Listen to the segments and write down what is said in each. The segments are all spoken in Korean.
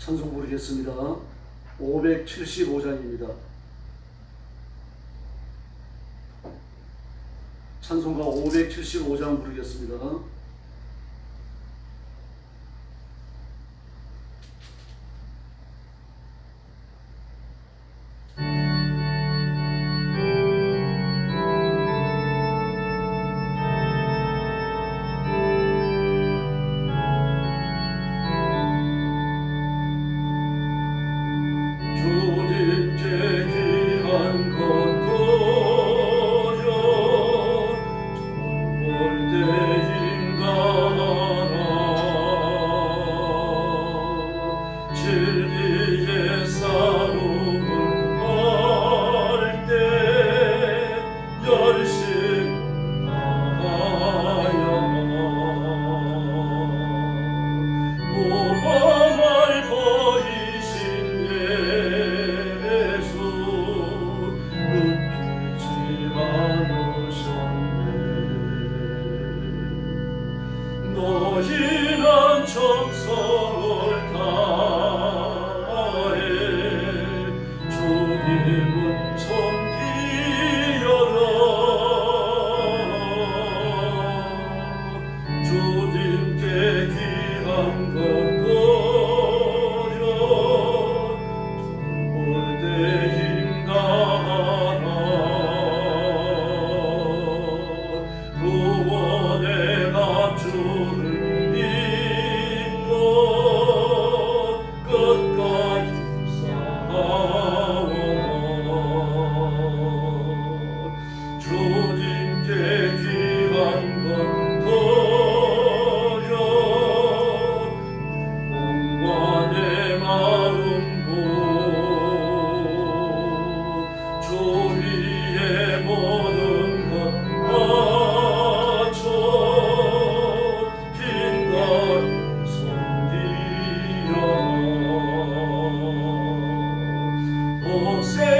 찬송 부르겠습니다. 575장입니다. 찬송가 575장 부르겠습니다. 섬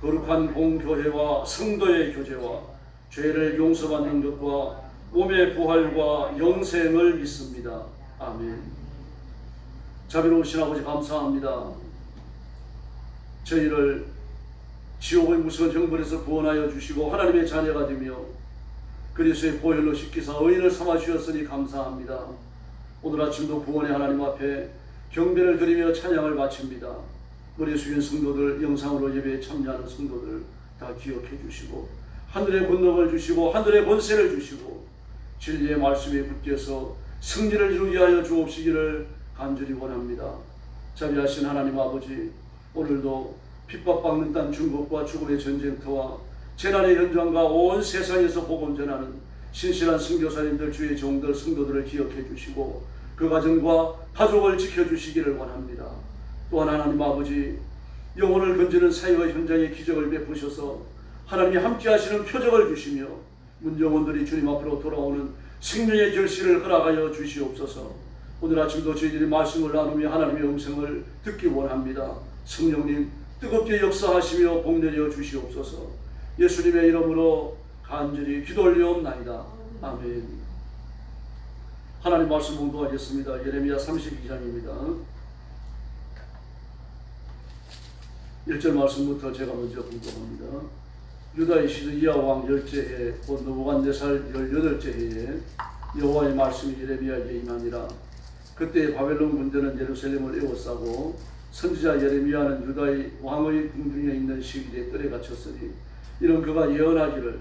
거룩한 공교회와 성도의 교제와 죄를 용서받는 것과 몸의 부활과 영생을 믿습니다. 아멘. 자비로우신 아버지 감사합니다. 저희를 지옥의 무서운 형벌에서 구원하여 주시고 하나님의 자녀가 되며 그리스의 보혈로 씻기사 의인을 삼아 주셨으니 감사합니다. 오늘 아침도 구원의 하나님 앞에 경배를 드리며 찬양을 바칩니다. 우리 수인 성도들 영상으로 예배에 참여하는 성도들 다 기억해 주시고 하늘의 권능을 주시고 하늘의 권세를 주시고 진리의 말씀에 붙여서 승리를 이루게 하여 주옵시기를 간절히 원합니다. 자비하신 하나님 아버지 오늘도 핍박받는 땅 중국과 죽음의 전쟁터와 재난의 현장과 온 세상에서 복음 전하는 신실한 선교사님들 주의 종들 성도들을 기억해 주시고 그 가정과 가족을 지켜 주시기를 원합니다. 또한 하나님 아버지 영혼을 건지는 사역의 현장에 기적을 베푸셔서 하나님이 함께 하시는 표적을 주시며 문정원들이 주님 앞으로 돌아오는 생명의 결실을 허락하여 주시옵소서 오늘 아침도 저희들이 말씀을 나누며 하나님의 음성을 듣기 원합니다. 성령님 뜨겁게 역사하시며 복내려 주시옵소서 예수님의 이름으로 간절히 기도 올리옵나이다. 아멘 하나님 말씀 공부하겠습니다. 예레미야 32장입니다. 1절 말씀부터 제가 먼저 공부합니다. 유다의 시드기야 왕 열째 해, 곧 느부갓네살 열여덟째 해에 여호와의 말씀이 예레미야에게 임하니라. 그때 바벨론 군대는 예루살렘을 에워싸고 선지자 예레미야는 유다의 왕의 궁중에 있는 시기에 뜰에 갇혔으니 이런 그가 예언하기를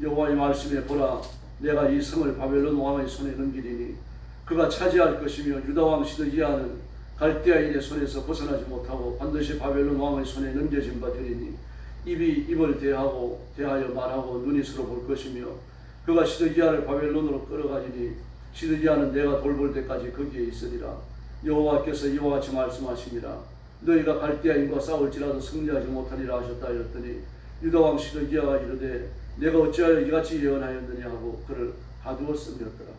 여호와의 말씀에 보라 내가 이 성을 바벨론 왕의 손에 넘기리니 그가 차지할 것이며 유다 왕 시드기야는 갈대아인의 손에서 벗어나지 못하고 반드시 바벨론 왕의 손에 넘겨진 바 되리니 입이 입을 대하고 대하여 말하고 눈이 서로 볼 것이며 그가 시드기야를 바벨론으로 끌어가리니 시드기야는 내가 돌볼 때까지 거기에 있으리라. 여호와께서 이와 같이 말씀하시니라. 너희가 갈대아인과 싸울지라도 승리하지 못하리라 하셨다 하였더니 유다 왕 시드기야가 이르되 내가 어찌하여 이같이 예언하였느냐 하고 그를 가두었음이었더라.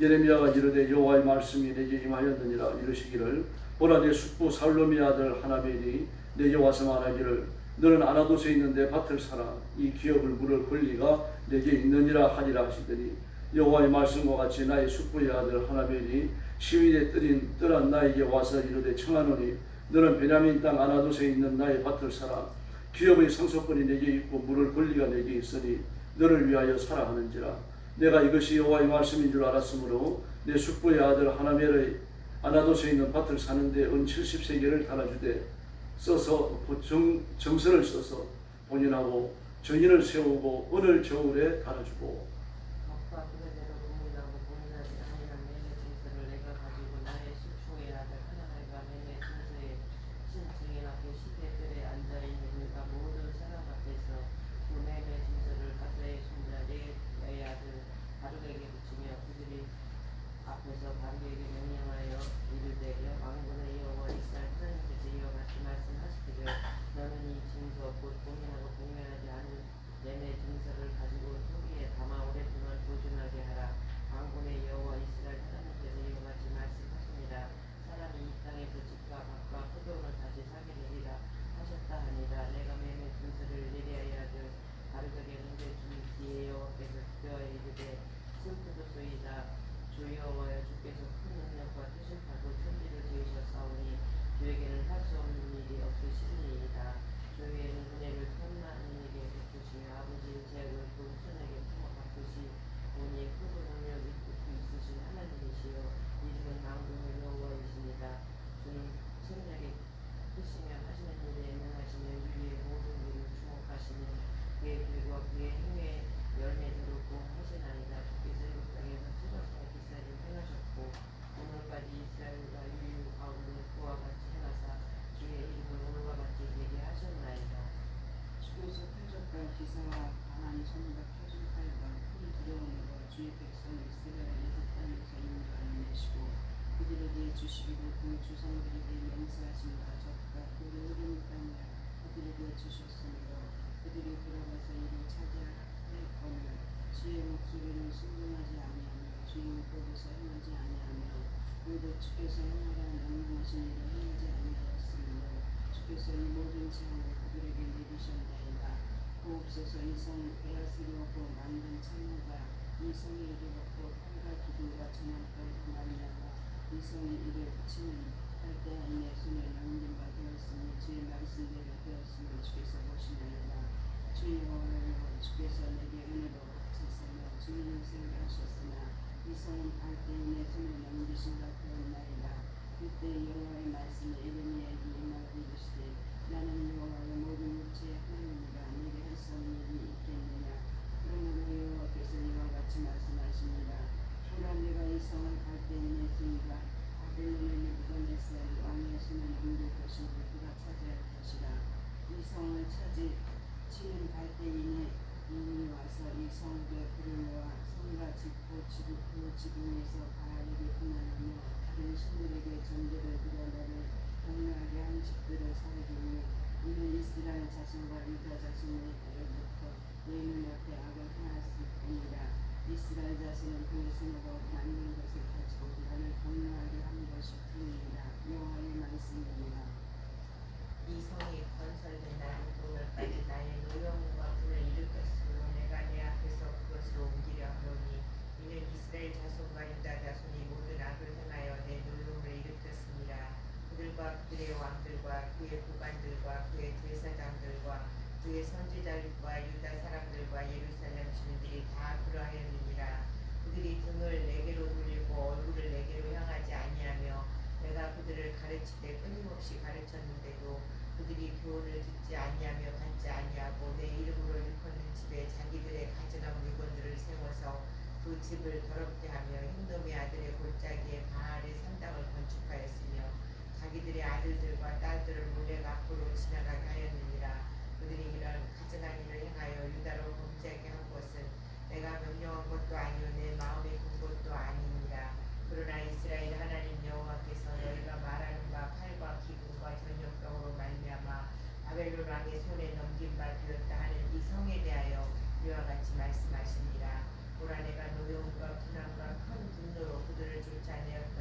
예레미야가 이르되 여호와의 말씀이 내게 임하였느니라 이르시기를 보라 내 숙부 살롬의 아들 하나벨이 내게 와서 말하기를 너는 아나도에 있는 내 밭을 사라. 이 기업을 물을 권리가 내게 있느니라 하리라 하시더니 여호와의 말씀과 같이 나의 숙부의 아들 하나벨이 시위대 뜰인 뜰한 나에게 와서 이르되 청하노니 너는 베냐민 땅 아나도에 있는 나의 밭을 사라. 기업의 상속권이 내게 있고 물을 권리가 내게 있으니 너를 위하여 사라 하는지라. 내가 이것이 여호와의 말씀인 줄 알았으므로 내 숙부의 아들 하나멜의 아나도에 있는 밭을 사는데 은 70세계를 달아주되 써서 정, 정서를 써서 본인하고 정인을 세우고 은을 저울에 달아주고 아빠 그대로 고민하고 고민하지 아니한 매매 증서를 내가 가지고 나의 수초의 아들 하나님과 매매 증서에 신증인 앞에 시대들에 앉아있는 그가 모든 사람 앞에서 그 매매 증서를 가서의 손자 내 아들 바룩에게 붙이며 그들이 앞에서 바룩에게 명령하여 이르되 왕군의 여호와 이스라엘 하나님께서 이와 같이 말씀하시기를 너는 이 증서 곧 공인하고 공명하지 않은 내내 증서를 가지고 토기에 담아 오랫동안 보존하게 하라. 왕군의 여호와 이스라엘 하나님께서 이와 같이 말씀하십니다. 사람이 이 땅에서 집과 밭과 포도원을 다시 사게 되리라 하셨다 하니라. 내가 매매 증서를 내리하여 아들 바르게 문제 주시에요. 그래서 그와 이르되 슬프도소이다. 주 여호와여 주께서 큰 능력과 뜻을 타고 천지를 지으셨사오니 주에게는 할 수 없는 일이 없으시니이다. 주에게는 은혜를 천만한 이에게 베푸시며 아버지의 제약을 그 후손에게 품어 갚으시 오니 크고 능력이 끝이 있으신 하나님이시여 이름은 망군의 여호와이십니다. 주는 생략에 크시며 하시는 일에 명하시며 유리의 모든 일을 주목하시는 그의 길과 그의 행위에 열매도록 하시나이다. 주께서 이 땅에서 초장과 기사를 행하셨고 오늘까지 이스라엘과 유유 가운데 그와 같이 행하사 주의 이름을 오늘과 같이 되게 하셨나이다. 주께서 표적과 기사와 가만히 손으로 펴준 팔과 큰 두려움으로 주의 백성 이스라엘 애굽 땅에서 인도하여 내시고 그들에게 주시기로 그 조상들에게 맹세하신 바 적과 그 흐르는 땅을 그들에게 주셨으므로 그들이 돌아가서 이를 권을 주의 목소리를 순종하지 아니하며 주의 율법에서 행하지 아니하며 그도 주께서 행하라는 명령하신 일을 행하지 아니하였으므로 주께서 이 모든 재앙을 그들에게 내리셨나이다. 보옵소서 이성 베아스리오고 만든 창모가 이 성에 이르렀고 팔과 기둥과 전원까지 말미암아 이 성이 이를 붙이는 할때한 내 손에 바 되었으니 주의 말씀대로 되었으니 주께서 보시나이다. 주의 여호와여 주께서 내게 은혜로 갇히시며 주님을 생각하셨으나 이 성은 할때에 내 손에 넘기신 바 되었나이다. 그때 여호와의 말씀이 에레미야에게 임하여 이르시되 나는 여호와의 모든 육체의 하나님이라 내게 할 수 없는 일이 있겠느냐 여호와께서 이와 같이 말씀하십니다 보라 내가 이 성을 갈대에 내 손과 바벨론의 느부갓네살 왕의 손에 넘길 것이니 그가 차지할 것이라 이 성을 차지 치는 갈대인의 인이 와서 이 성읍에 불을 놓아 성과 짓고 지구 그 지붕에서 바알에게 분양하며 다른 신들에게 전제를 드려 너를 경멸하게 한 집들을 살리니 이는 이스라엘 자손과 유다 자손에게로부터 내 눈앞에 악을 뿐이라 이스라엘 자손은 손으로 만든 것을 가지고 나를 경멸하게 한 것이 뿐이라 여호와의 말씀입니다. 이 성이 건설된 날은 오늘까지 나의 노여움과 불을 일으켰으므로 내가 내 앞에서 그것을 옮기려 하노니 이는 이스라엘 자손과 유다 자손이 모든 악을 행하여 내 노여움을 일으켰습니다. 그들과 그들의 왕들과 그의 부관들과 그의 제사장들과 그의 선지자들과 유다 사람들과 예루살렘 주민들이 다 그러하였느니라. 그들이 등을 내게로 돌리고 얼굴을 내게로 향하지 아니하며 내가 그들을 가르칠 때 끊임없이 가르쳤는데도 그들이 교훈을 듣지 아니하며 받지 아니하고 내 이름으로 일컫는 집에 자기들의 가증한 물건들을 세워서 그 집을 더럽게 하며 흰놈의 아들의 골짜기에 바알의 산당을 건축하였으며 자기들의 아들들과 딸들을 몰래 앞으로 지나가게 하였느니라 그들이 이런 가증한 일을 행하여 유다로 범죄하게 한 것은 내가 명령한 것도 아니요 내 마음에 든 것도 아니니라. 그러나 이스라엘 하나님 여호와께서 너희가 말하는 바 팔과 기근과 전염병으로 말미암아 바벨론 왕의 손에 넘긴 바 되었다 하는 이 성에 대하여 이와 같이 말씀하시니라 보라 내가 노여움과 분함과 큰 분노로 그들을 쫓아내었던들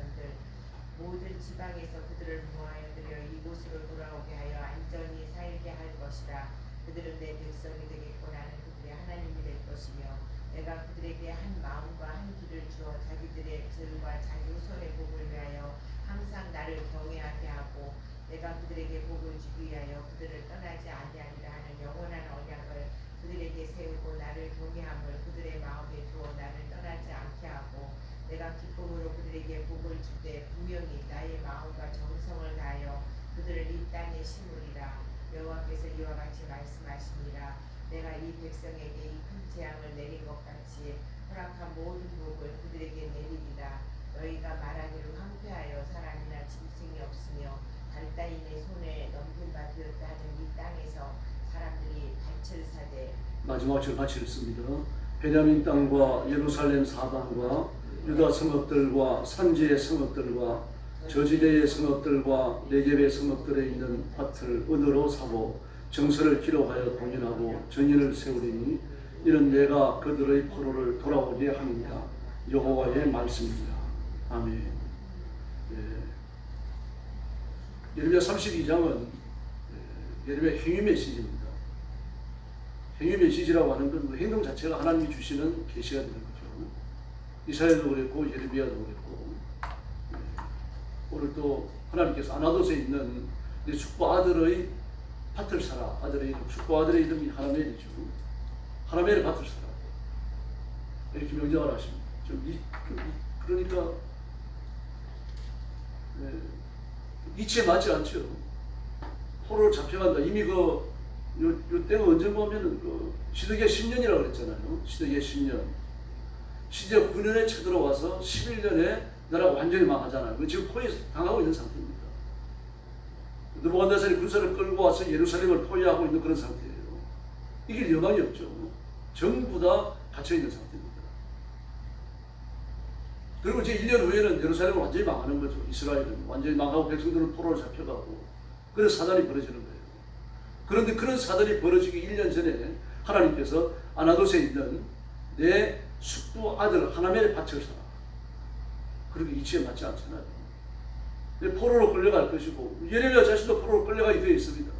모든 지방에서 그들을 모아들여 이곳으로 돌아오게 하여 안전히 살게 할 것이라. 그들은 내 백성이 되겠고 나는 그들의 하나님이 될 것이며 내가 그들에게 한 마음과 한 길을 주어 자기들의 들과 자기 후손의 복을 위하여 항상 나를 경외하게 하고 내가 그들에게 복을 주기 위하여 그들을 떠나지 아니하리라 하는 영원한 언약을 그들에게 세우고 나를 경외함을 그들의 마음에 두어 나를 떠나지 않게 하고 내가 기쁨으로 그들에게 복을 줄때 분명히 나의 마음과 정성을 다하여 그들을 이 땅에 심으리라. 여호와께서 이와 같이 말씀하시니라. 내가 이 백성에게 이 큰 재앙을 내린 것 같이 허락한 모든 복을 그들에게 내리리라. 너희가 말하기를 황폐하여 사람이나 짐승이 없으며 갈다인의 손에 넘긴 바 되었다 하는 이 땅에서 사람들이 밭을 사되 마지막 절 같이 읽습니다. 베냐민 땅과 예루살렘 사방과 유다 성읍들과 산지의 성읍들과 저지대의 성읍들과 네겝의 성읍들에 있는 밭을 은으로 사고 정서를 기록하여 공인하고 전인을 세우리니 이는 내가 그들의 포로를 돌아오게 하느니라 여호와의 말씀입니다. 아멘. 예. 예레미야 32장은 예레미야 행위 메시지입니다. 행위 메시지라고 하는 건뭐 행동 자체가 하나님이 주시는 계시가 되는 거죠. 이사야도 그랬고 예레미야도 그랬고 예. 오늘 또 하나님께서 아나도스에 있는 이 축복 아들의 밭을 사라 아들의 이름 축복 아들의 이름이 하나멜이죠. 하나멜의 밭을 사라 이렇게 명령을 하십니다. 좀 이, 그러니까 예, 이치에 맞지 않죠. 포로를 잡혀간다. 이미 그, 요, 요 때가 언제 보면은 그, 시드기야 10년이라고 그랬잖아요. 시드기야 10년. 시제 9년에 쳐들어와서 11년에 나라가 완전히 망하잖아요. 그 지금 포위 당하고 있는 상태입니다. 느부갓네살이 군사를 끌고 와서 예루살렘을 포위하고 있는 그런 상태예요. 이길 여망이 없죠. 전부 다 갇혀 있는 상태입니다. 그리고 이제 1년 후에는 예루살렘은 완전히 망하는 거죠. 이스라엘은 완전히 망하고 백성들은 포로로 잡혀가고 그런 사단이 벌어지는 거예요. 그런데 그런 사단이 벌어지기 1년 전에 하나님께서 아나도스에 있는 내 숙부 아들 밭을 사라. 그렇게 이치에 맞지 않잖아요. 포로로 끌려갈 것이고 예레미야 자신도 포로로 끌려가게 되어 있습니다.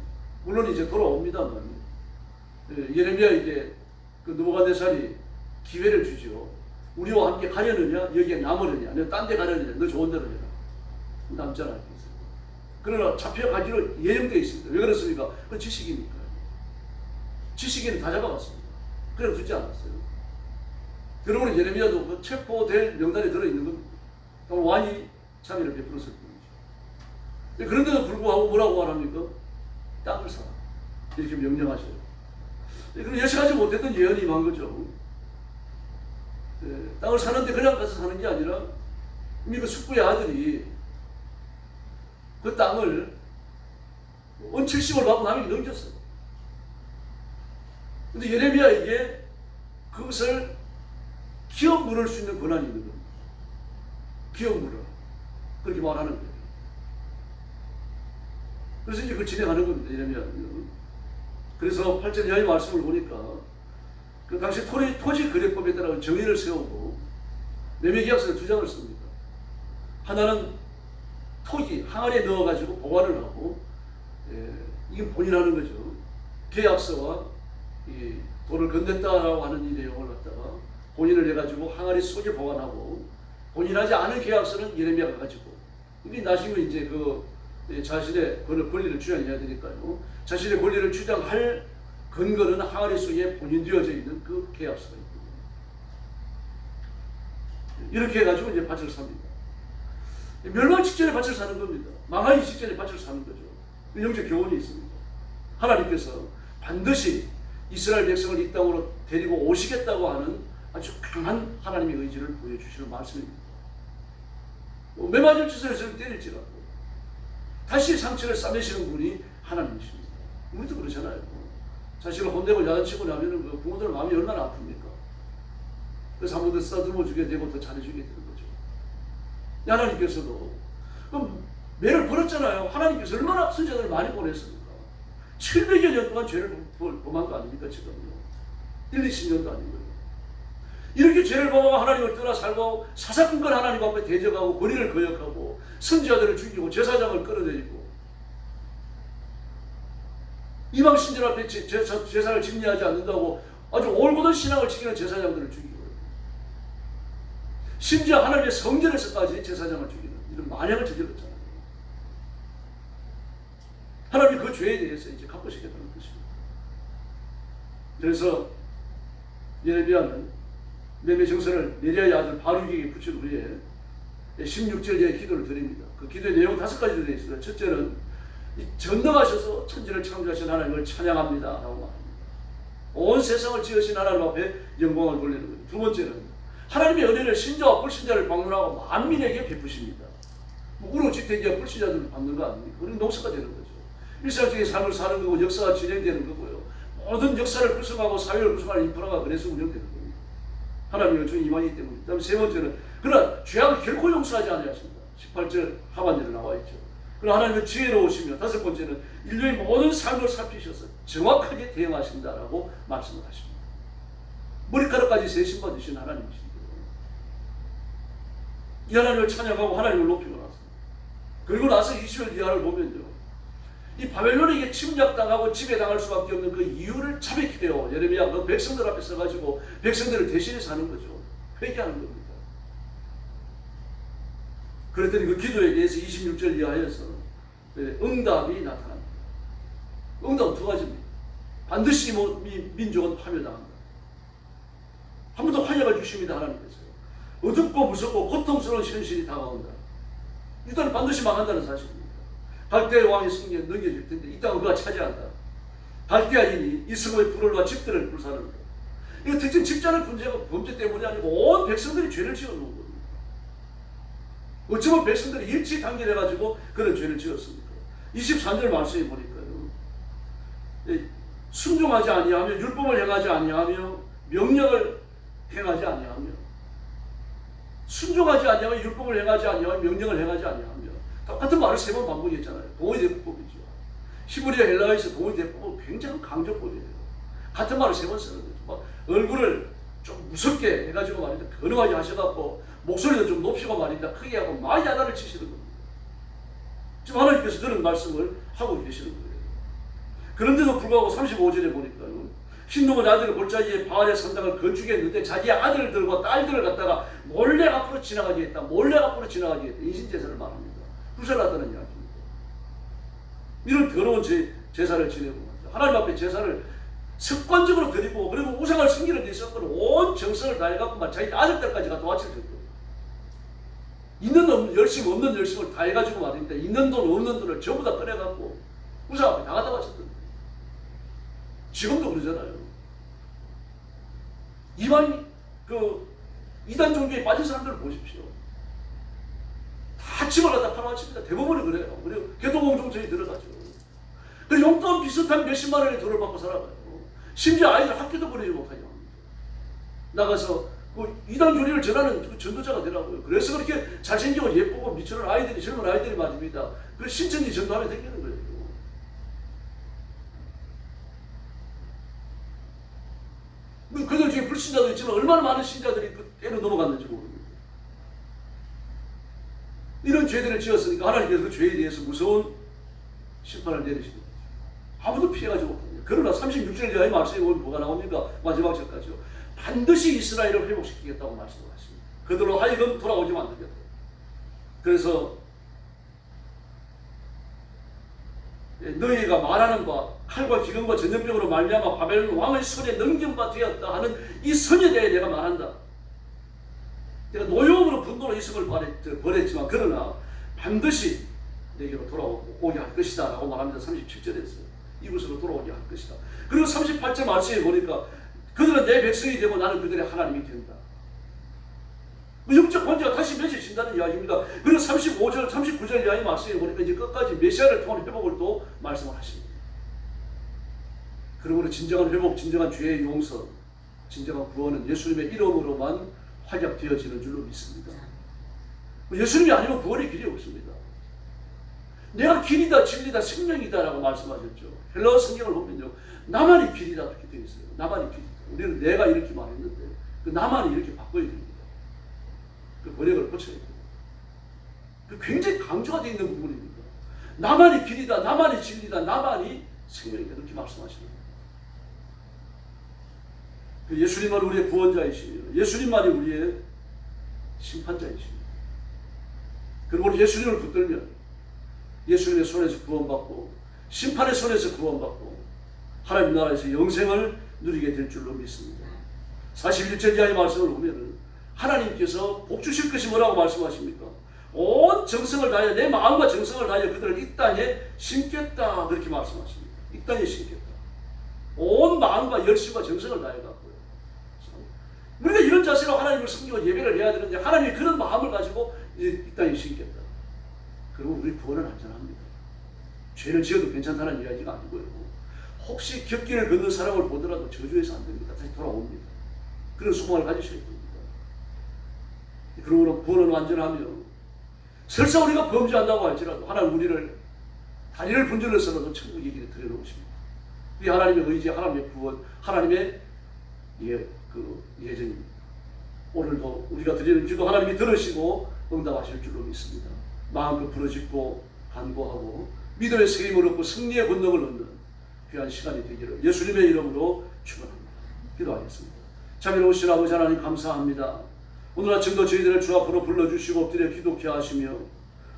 물론 이제 돌아옵니다만 예, 예레미야에게 그 느부갓네살이 기회를 주죠. 우리와 함께 가려느냐 여기에 남으느냐 너 딴 데 가려느냐 너 좋은 데로 해라. 남잖아요. 그러나 잡혀가기로 예정되어 있습니다. 왜 그렇습니까? 그 지식이니까요. 지식인은 다 잡아갔습니다. 그래 두지 않았어요. 그러므로 예레미야도 그 체포될 명단에 들어있는 겁니다. 왕이 참여를 베풀었을 뿐이죠. 그런데도 불구하고 뭐라고 말합니까? 땅을 사라. 이렇게 명령하셔요. 그럼 예측하지 못했던 예언이 임한 거죠. 예, 땅을 사는데 그냥 가서 사는 게 아니라 이미 그 숙부의 아들이 그 땅을 언칠십을 받고 남에게 넘겼어요. 근데 예레미야에게 그것을 기업 물을 수 있는 권한이 있는 겁니다. 기업 물어. 그렇게 말하는 거예요. 그래서 이제 그걸 진행하는 겁니다. 예레미야는. 그래서 8절 이하의 말씀을 보니까 그 당시 토지, 토지 거래법에 따라 정의를 세우고 매매계약서를 두 장을 씁니다. 하나는 토기 항아리에 넣어가지고 보관을 하고 예, 이게 본인하는 거죠. 계약서와 이 돈을 건넸다라고 하는 이 내용을 갖다가 본인을 해가지고 항아리 속에 보관하고 본인하지 않은 계약서는 예레미야가 가지고 이게 나중에 이제 그 예, 자신의 그 권리를 주장해야 되니까요. 자신의 권리를 주장할 근거는 항아리 속에 본인 되어져 있는 그 계약서가 있거든요. 이렇게 해가지고 이제 밭을 삽니다. 멸망 직전에 밭을 사는 겁니다. 망하기 직전에 밭을 사는 거죠. 그 영적 교훈이 있습니다. 하나님께서 반드시 이스라엘 백성을 이 땅으로 데리고 오시겠다고 하는 아주 강한 하나님의 의지를 보여주시는 말씀입니다. 뭐 매맞을 짓을 저를 때릴지라도 다시 상처를 싸매시는 분이 하나님이십니다. 우리도 그러잖아요. 자식을 혼내고 야단치고 나면은 그 부모들 마음이 얼마나 아픕니까? 그래서 한번더 쓰다듬어 주게 되고 더 잘해주게 되는 거죠. 하나님께서도 그럼 매를 벌었잖아요. 하나님께서 얼마나 선자들을 많이 보냈습니까? 700여 년 동안 죄를 범- 범한 거 아닙니까 지금요? 1, 20년도 아니고요. 이렇게 죄를 범하고 하나님을 떠나 살고 사사건건 하나님 앞에 대적하고 권위를 거역하고 선지자들을 죽이고 제사장을 끌어내리고 이방 신들 앞에 제, 제, 제사를 집리하지 않는다고 아주 올곧은 신앙을 지키는 제사장들을 죽이고 심지어 하나님의 성전에서까지 제사장을 죽이는 이런 만행을 저질렀잖아요. 하나님이 그 죄에 대해서 이제 갚으시겠다는 것입니다. 그래서 예레미야는 매매 정선을 네리아의 아들 바루기에게 붙인 후에 16절에 기도를 드립니다. 그 기도의 내용 다섯 가지로 되어 있습니다. 첫째는 이 전능하셔서 천지를 창조하신 하나님을 찬양합니다. 라고 말합니다. 온 세상을 지으신 하나님 앞에 영광을 돌리는 거예요. 두 번째는 하나님의 은혜를 신자와 불신자를 방문하고 만민에게 베푸십니다. 뭐 우로지택이야 불신자들을 받는 거 아닙니까? 그런 농사가 되는 거죠. 일상적인 삶을 사는 거고 역사가 진행되는 거고요. 모든 역사를 구성하고 사회를 구성하는 인프라가 그래서 운영되는 겁니다. 하나님의 주인 임하기 때문에. 그다음 세 번째는 그러나 죄악을 결코 용서하지 아니하십니다. 18절 하반절에 나와 있죠. 그러나 하나님은 지혜로우시며 다섯 번째는 인류의 모든 삶을 살피셔서 정확하게 대응하신다라고 말씀을 하십니다. 머리카락까지 세신 받으신 하나님이십니다. 이 하나님을 찬양하고 하나님을 높이고 나서 그리고 나서 20절 이하를 보면요. 이 바벨론에게 침략당하고 지배당할 수밖에 없는 그 이유를 자백해요. 예레미야 그 백성들 앞에 서가지고 백성들을 대신해서 하는 거죠. 회개하는 겁니다. 그랬더니 그 기도에 대해서 26절 이하에서 네, 응답이 나타납니다. 응답은 두 가지입니다. 반드시 뭐 미- 민족은 파멸당한다. 한 번 더 환영을 주십니다. 하나님께서. 어둡고 무섭고 고통스러운 현실이 다가온다. 유다는 반드시 망한다는 사실입니다. 갈대의 왕의 승리에 넘겨질 텐데 이 땅은 그가 차지한다. 갈대아인이 이스라엘 불을과 집들을 불사른다. 이거 특정 집단의 문제가 범죄 때문이 아니고 온 백성들이 죄를 지어 놓은 겁니다. 어쩌면 백성들이 일치 단결해가지고 그런 죄를 지었습니까? 23절 말씀에 보니까요. 이 순종하지 아니하며 율법을 행하지 아니하며 명령을 행하지 아니하며 순종하지 아니하며 율법을 행하지 아니하며 명령을 행하지 아니하며 똑같은 말을 세 번 반복했잖아요. 동의 대법이죠. 히브리어 헬라어에서 동의 대법은 굉장히 강조법이에요. 같은 말을 세 번 쓰는 거죠. 막 얼굴을 좀 무섭게 해가지고 말입니다. 근엄하게 하셔갖고 목소리도 좀 높이고 말입니다. 크게 하고 많이 야단을 치시는 겁니다. 지금 하나님께서 그런 말씀을 하고 계시는 거예요. 그런데도 불구하고 35절에 보니까요. 흰놈은 아들을 골짜기에 바알의 산당을 건축했는데 자기의 아들들과 딸들을 갖다가 몰래 앞으로 지나가게 했다. 몰래 앞으로 지나가게 했다. 인신제사를 말합니다. 불살랐다는 이야기입니다. 이런 더러운 제, 제사를 지내고 하나님 앞에 제사를 습관적으로 드리고 그리고 우상을 섬기는 데 있어서는 온 정성을 다해갖고만 자기 아들들까지 가 도와칠 정도 있는 없는 열심 없는 열심을 다 해가지고 말입니다. 있는 돈 없는 돈을 전부 다 꺼내갖고 우상 앞에 다 갖다 바쳤던 거예요. 지금도 그러잖아요. 이만 그 이단 종교에 빠진 사람들을 보십시오. 다 갖다 팔아왔습니다. 대부분이 그래요. 그리고 개도공정처에 들어가죠. 그 용돈 비슷한 몇십만 원의 돈을 받고 살아가요. 심지어 아이들 학교도 보내지 합니다. 나가서 그 이단 교리를 전하는 그 전도자가 되라고요. 그래서 그렇게 잘생기고 예쁘고 미천한 아이들이 젊은 아이들이 맞습니다. 그 신천지 전도하면 되는 거예요. 뭐 그들 중에 불신자도 있지만 얼마나 많은 신자들이 그 때로 넘어갔는지 모릅니다. 이런 죄들을 지었으니까 하나님께서 그 죄에 대해서 무서운 심판을 내리시는 거죠. 아무도 피해가지 못합니다. 그러나 36절 이하의 말씀에 보면 뭐가 나옵니까? 마지막 절까지요. 반드시 이스라엘을 회복시키겠다고 말씀하십니다. 그들로 하여금 돌아오지 만들겠다. 그래서 예, 너희가 말하는 바 칼과 기근과 전염병으로 말미암아 바벨론 왕의 손에 넘긴 바 되었다 하는 이 선에 대해 내가 말한다. 내가 노여움으로 분노로 이성을 벌했지만 그러나 반드시 내게로 돌아오게 할 것이다 라고 말합니다. 37절에서 이곳으로 돌아오게 할 것이다. 그리고 38절 말씀에 보니까 그들은 내 백성이 되고 나는 그들의 하나님이 된다. 그 영적 권세가 다시 맺어진다는 이야기입니다. 그리고 35절, 39절 이하의 말씀에 보니까 이제 끝까지 메시아를 통한 회복을 또 말씀을 하십니다. 그러므로 진정한 회복, 진정한 죄의 용서, 진정한 구원은 예수님의 이름으로만 활약되어지는 줄로 믿습니다. 예수님이 아니면 구원의 길이 없습니다. 내가 길이다, 진리다, 생명이다라고 말씀하셨죠. 헬라어 성경을 보면요. 나만이 길이다 그렇게 되어 있어요. 나만이 길이다. 우리는 내가 이렇게 말했는데 그 나만이 이렇게 바꿔야 됩니다. 그 번역을 고쳐야 됩니다. 그 굉장히 강조가 되어 있는 부분입니다. 나만이 길이다, 나만이 진리다, 나만이 생명이다 이렇게 말씀하시는 거예요. 그 예수님만 우리의 구원자이시며 예수님만이 우리의 심판자이십니다. 그리고 우리 예수님을 붙들면 예수님의 손에서 구원받고 심판의 손에서 구원받고 하나님 나라에서 영생을 누리게 될 줄로 믿습니다. 41절 이하의 말씀을 보면은 하나님께서 복 주실 것이 뭐라고 말씀하십니까? 온 정성을 다하여 내 마음과 정성을 다하여 그들을 이 땅에 심겠다 그렇게 말씀하십니다. 이 땅에 심겠다. 온 마음과 열심과 정성을 다해 갖고요. 우리가 이런 자세로 하나님을 섬기고 예배를 해야 되는데 하나님이 그런 마음을 가지고 이제 이 땅에 심겠다. 그리고 우리 구원은 안전합니다. 죄를 지어도 괜찮다는 이야기가 아니고요. 혹시 격기를 걷는 사람을 보더라도 저주해서 안 됩니다. 다시 돌아옵니다. 그런 소망을 가지셔야 됩니다. 그러므로 구원은 완전하며 설사 우리가 범죄한다고 할지라도 하나님 우리를 다리를 분질러서라도 천국 얘기를 들여놓으십니다. 우리 하나님의 의지, 하나님의 구원, 하나님의 예, 그 예정입니다. 오늘도 우리가 드리는 기도 하나님이 들으시고 응답하실 줄로 믿습니다. 마음껏 부르짖고 간구하고 믿음의 세임을 얻고 승리의 권능을 얻는 귀한 시간이 되기를 예수님의 이름으로 축원합니다. 기도하겠습니다. 자비로우신 아버지 하나님 감사합니다. 오늘 아침도 저희들을 주 앞으로 불러주시고 엎드려 기도케 하시며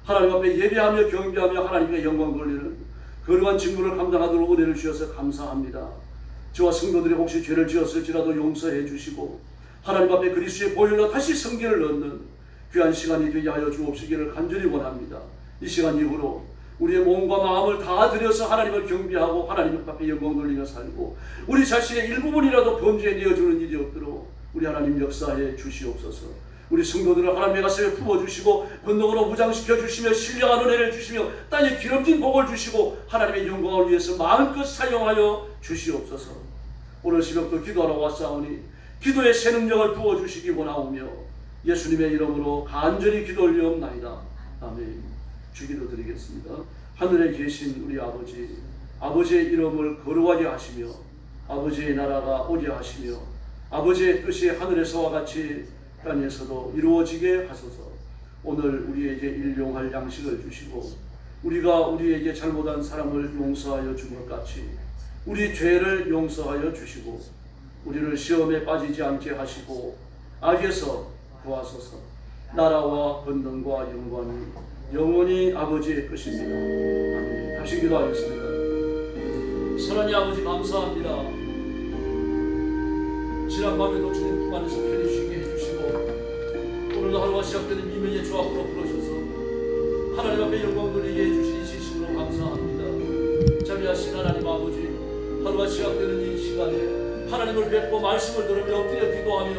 하나님 앞에 예배하며 경배하며 하나님의 영광 돌리는 거룩한 직무를 감당하도록 은혜를 주셔서 감사합니다. 저와 성도들이 혹시 죄를 지었을지라도 용서해 주시고 하나님 앞에 그리스도의 보혈로 다시 성결을 얻는 귀한 시간이 되게 하여 주옵시기를 간절히 원합니다. 이 시간 이후로 우리의 몸과 마음을 다 들여서 하나님을 경배하고 하나님 앞에 영광 돌리며 살고 우리 자신의 일부분이라도 범죄에 내어주는 일이 없도록 우리 하나님 역사해 주시옵소서. 우리 성도들을 하나님의 가슴에 품어주시고 권능으로 무장시켜 주시며 신령한 은혜를 주시며 땅에 기름진 복을 주시고 하나님의 영광을 위해서 마음껏 사용하여 주시옵소서. 오늘 새벽도 기도하러 왔사오니 기도의 새 능력을 부어주시기 원하오며 예수님의 이름으로 간절히 기도 올리옵나이다. 아멘. 주기도 드리겠습니다. 하늘에 계신 우리 아버지, 아버지의 이름을 거룩하게 하시며 아버지의 나라가 오게 하시며 아버지의 뜻이 하늘에서와 같이 땅에서도 이루어지게 하소서. 오늘 우리에게 일용할 양식을 주시고 우리가 우리에게 잘못한 사람을 용서하여 준 것 같이 우리 죄를 용서하여 주시고 우리를 시험에 빠지지 않게 하시고 악에서 구하소서. 나라와 권능과 영광이 영원히 아버지의 것입니다. 합시 기도하겠습니다. 사랑의 아버지 감사합니다. 지난 밤에도 주님 품 안에서 편히 쉬게 해주시고 오늘도 하루가 시작되는 미명의 주 앞으로 부르셔서 하나님 앞에 영광 돌리게 해주신 이 시심으로 감사합니다. 자비하신 하나님 아버지 하루가 시작되는 이 시간에 하나님을 뵙고 말씀을 들으며 엎드려 기도하며